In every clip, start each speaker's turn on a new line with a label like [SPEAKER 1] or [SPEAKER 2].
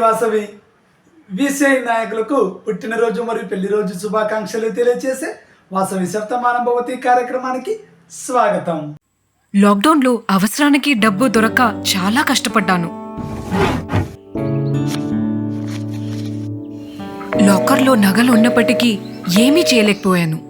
[SPEAKER 1] Vasavi VCI నాయకులకు పుట్టినరోజు మరియు పెళ్ళి రోజు శుభాకాంక్షలు తెలియజేసే వాసవి సప్తమానభవతి కార్యక్రమానికి స్వాగతం.
[SPEAKER 2] లాక్డౌన్లో అవసరానికి డబ్బు దొరక్క చాలా కష్టపడ్డాను. లాకర్లో నగలు ఉన్నప్పటికీ ఏమీ చేయలేకపోయాను.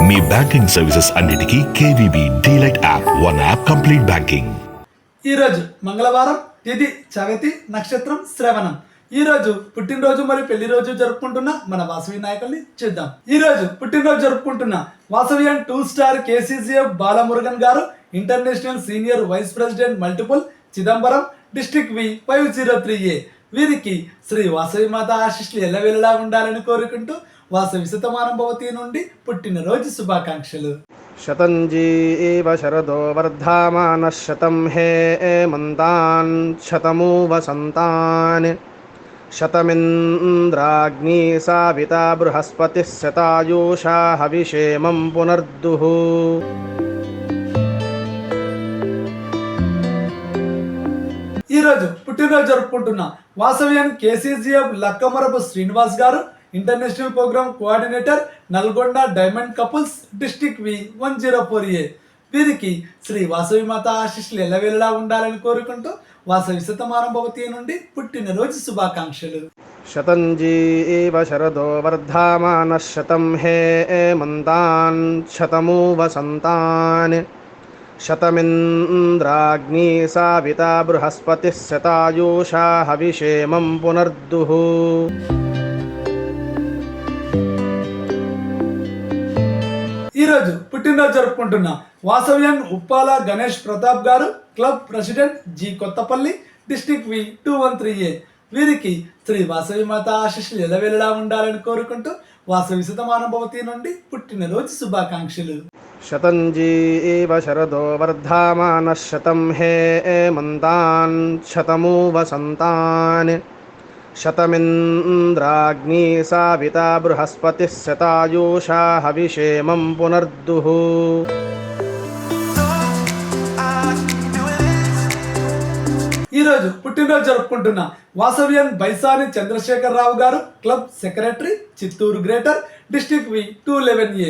[SPEAKER 3] మీ బ్యాంకింగ్ సర్వీసెస్ అన్నిటికీ KVB DLite app one app complete banking.
[SPEAKER 1] ఈరోజు మంగళవారం తిథి చవితి నక్షత్రం శ్రవణం. ఈరోజు పుట్టినరోజు మరియు పెళ్ళి రోజు జరుపుకుంటున్న మన వాసవి నాయకుల్ని చూద్దాం. ఈరోజు పుట్టినరోజు జరుపుకుంటున్న Vasavi and two star KCCF Balamurugan గారు international senior vice president multiple Chidambaram district V five zero three A. వీరికి శ్రీ వాసవి మాత ఆశిష్లు ఎల్లవెల్లలా ఉండాలని కోరుకుంటూ వాసవి సుతమానంభవతి నుండి పుట్టినరోజు శుభాకాంక్షలు.
[SPEAKER 4] శతంజీ ఏవ శరదో వర్ధమాన శతం హే మంతాన్ శతమూ వసంతాన్ శతమింద్రాగ్ని సావిత బృహస్పతి శతాయూషా హవిషేమం
[SPEAKER 1] పునర్దుః. ఈరోజు పుట్టినరోజు జరుపుకుంటున్న వాసవ్యం కేసీజీఎఫ్ లక్కమరపు శ్రీనివాస్ గారు international programme coordinator Nalgonda diamond couples district V one zero four A. వీరికి శ్రీ వాసవి మాత ఆశీస్సులు ఎలవేలా ఉండాలని కోరుకుంటూ వాసవి శతమానభవతి నుండి పుట్టినరోజు శుభాకాంక్షలు.
[SPEAKER 4] శతంజీ శరదో వర్ధమాన శతం హే మంతాన్ శతమూ వసంతాన్ శతమింద్రాగ్ని సావిత బృహస్పతి శతాయూషా హవిషేమం
[SPEAKER 1] పునర్దుహూ ఈరోజు పుట్టినరోజు జరుపుకుంటున్న వాసవ్యన్ ఉప్పాల గణేష్ ప్రతాప్ గారు club president G Kothapalli district V two one three A. వీరికి శ్రీ వాసవి మాత ఆశీస్సులు ఎలవెలలా ఉండాలని కోరుకుంటూ వాసవి సుతమానుభవతి నుండి పుట్టినరోజు శుభాకాంక్షలు.
[SPEAKER 4] శతంజీ శరదో వర్ధమాన శతం హే మంతాన్ శతమూ వసంతాన్ शतमिन्द्राग्नी साविता बृहस्पतिः शतायुषा हविषेमं पुनर्दुः
[SPEAKER 1] ఈ రోజు పుట్టినరోజు జరుపుకుంటున్న వాసవ్యన్ బైసాని చంద్రశేఖర్ రావు గారు club secretary Chittoor greater district V two eleven A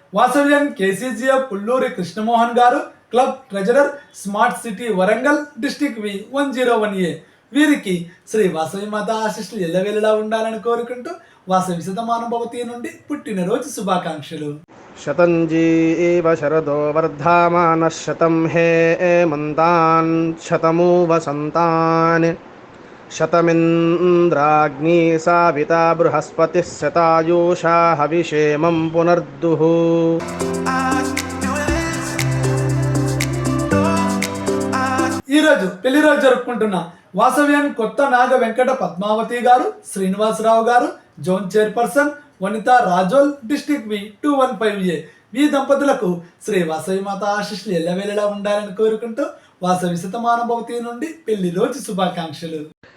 [SPEAKER 1] వాసవ్యం KCGF Pulluri Krishnamohan గారు club treasurer smart city Warangal district V one zero one A. వీరికి శ్రీ వాసవి మాత ఆశిష్లు ఎల్లవేళలా ఉండాలని కోరుకుంటూ వాసవి శతమానుభవతి నుండి పుట్టినరోజు శుభాకాంక్షలు.
[SPEAKER 4] శతంజీ ఇవ శరదో వర్ధామాన శతం హే మంతాన్ శతమూ వసంతాన్ शतमिन्द्राग्नी साविता बृहस्पतिः शतायुषा हविषेमं पुनर्दुः
[SPEAKER 1] ఈ రోజు పెళ్లి రోజు జరుపుకుంటున్న వాసవ్యన్ కొత్త నాగ వెంకట పద్మావతి గారు శ్రీనివాసరావు గారు zone chairperson Vanitha Razole district V two one five A ఈ దంపతులకు శ్రీ వాసవి మాత ఆశిష్లు ఎల్లవేళలా ఉండాలని కోరుకుంటూ వాసవి శతమానుభవతి నుండి పెళ్లి రోజు శుభాకాంక్షలు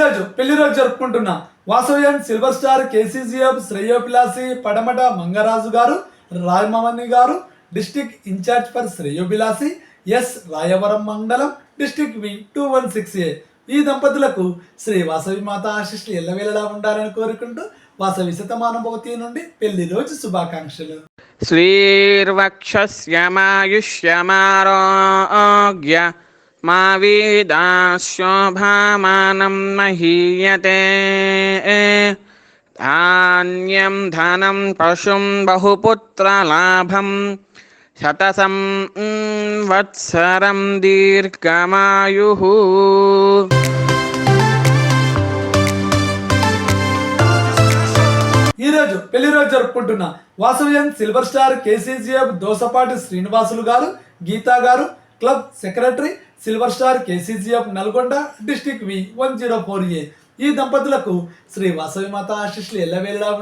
[SPEAKER 1] రోజు పెళ్ళి రోజు జరుపుకుంటున్న వాసవ్యన్ సిల్వర్ స్టార్ కేసీజీఎఫ్ శ్రేయోభిలాసి పడమట మంగరాజు గారు రాజమవని గారు district in-charge for శ్రేయోభిలాసి S Rayavaram mandal district V two one six A. ఈ దంపతులకు శ్రీ వాసవి మాత ఆశిష్లు ఎల్లవేళలా ఉండాలని కోరుకుంటూ వాసవి శతమానుభూతి నుండి పెళ్ళి రోజు శుభాకాంక్షలు.
[SPEAKER 5] శ్రీర్వక్ష శ్యమాయుష్యమారోగ్య మా వేదా శోభామానం మహీయతే ధాన్యం ధనం పశుం బహుపుత్రలాభం శతసం
[SPEAKER 1] వత్సరం దీర్ఘమాయు ఈరోజు పెళ్ళి రోజు జరుపుకుంటున్న వాసవ్యం silver star KCGF Dosapati Srinivasulu గారు గీతా గారు club secretary silver star KCGF Nalgonda district V one zero four A. ఈ దంపతులకు శ్రీ వాసవి మాత ఆశిష్లు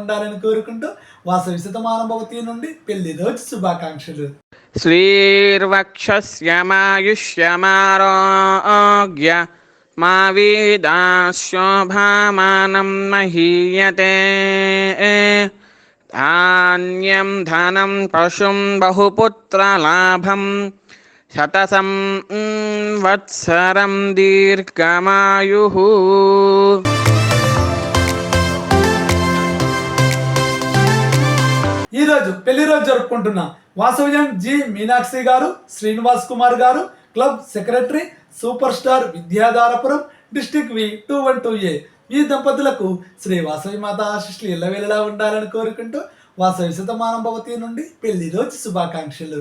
[SPEAKER 1] ఉండాలని కోరుకుంటూ వాసవి శతమానుభవతి నుండి పెళ్ళి రోజు శుభాకాంక్షలు.
[SPEAKER 5] శ్రీర్వక్షమాయుష్యమారోగ్య మా వీదాశోభామానం మహీయతే. ధాన్యం ధనం పశుం బహుపుత్రలాభం శతసం వత్సరం
[SPEAKER 1] దీర్ఘమాయు రోజు పెళ్ళి రోజు జరుపుకుంటున్న వాసవ్యం జి. మీనాక్షి గారు శ్రీనివాస్ కుమార్ గారు club secretary super star Vidyadharapuram district V two one two A. ఈ దంపతులకు శ్రీ వాసవి మాత ఆశిష్లు వెళ్ళలా ఉండాలని కోరుకుంటూ వాసవి శతమానం భవతి నుండి పెళ్ళి రోజు శుభాకాంక్షలు.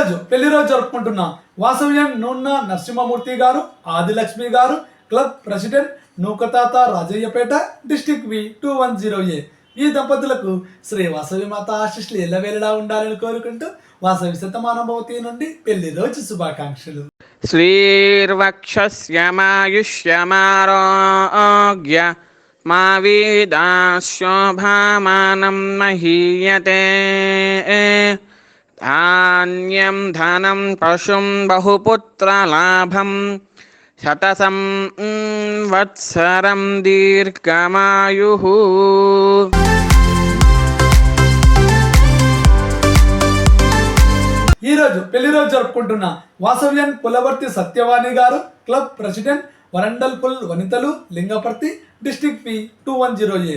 [SPEAKER 1] ఈరోజు పెళ్ళి రోజు జరుపుకుంటున్న వాసవ్యం నూన్న నరసింహమూర్తి గారు ఆదిలక్ష్మి గారు club president నూకతాత Rajayyapeta district V two one zero A. ఈ దంపతులకు శ్రీ వాసవి మాత ఆశిష్లు ఎల్లవేళలా ఉండాలని కోరుకుంటూ వాసవి శతమానభవతి నుండి పెళ్ళి రోజు శుభాకాంక్షలు.
[SPEAKER 5] శ్రీర్వక్షమాయుష్యమారోగ్య మా వీదాశోభామానం మహీయతే. ధాన్యం ధనం పశుం బహుపుత్రలాభం శతసం వత్సరం
[SPEAKER 1] దీర్ఘమాయు ఈరోజు పెళ్ళి రోజు జరుపుకుంటున్న వాసవ్యన్ పులవర్తి సత్యవాణి గారు క్లబ్ ప్రెసిడెంట్ వరండల్ పుల్ వనితలు Lingaparthi district P two one zero A.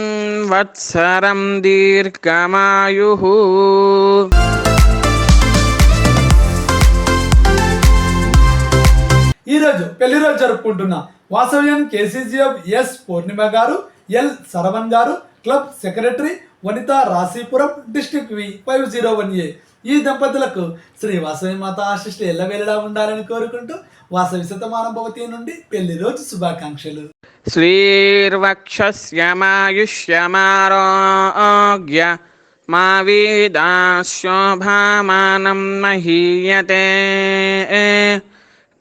[SPEAKER 5] సంవత్సరం
[SPEAKER 1] దీర్ఘమాయు. ఈరోజు పెళ్ళి రోజు జరుపుకుంటున్న వాసవ్యం కేసీజీఎఫ్ ఎస్ పూర్ణిమ గారు ఎల్ శరవణ్ గారు club secretary Vanitha Rasipuram district V five zero one A. ఈ దంపతులకు శ్రీ వాసవి మాత ఆశిష్లు వెళ్ళడా ఉండాలని కోరుకుంటూ వాసవి శతమానుభవతి నుండి పెళ్ళి రోజు శుభాకాంక్షలు.
[SPEAKER 5] శ్రీర్వక్షమాయుష్యమారోగ్య మా వీదాశోభామానం మహీయతే.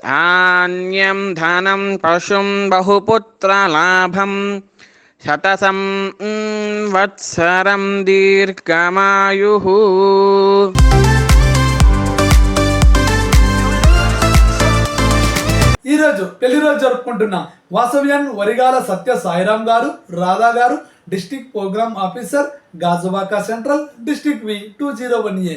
[SPEAKER 5] ధాన్యం ధనం పశుం బహుపుత్రలాభం శతసం వత్సరం
[SPEAKER 1] దీర్ఘమాయు ఈరోజు పెళ్ళి రోజు జరుపుకుంటున్న వాసవ్యన్ వరిగాల సత్య సాయిరాం గారు రాధా గారు district programme officer Gajuwaka central district V two zero one A.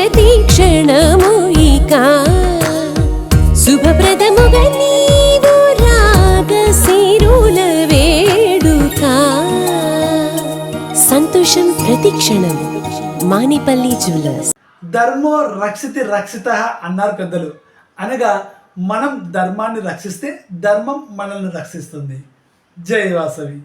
[SPEAKER 6] ప్రతిక్షణం మానిపల్లి జ్యువెలర్స్.
[SPEAKER 1] ధర్మో రక్షితి రక్షిత అన్నారు పెద్దలు. అనగా మనం ధర్మాన్ని రక్షిస్తే ధర్మం మనల్ని రక్షిస్తుంది. జై వాసవి.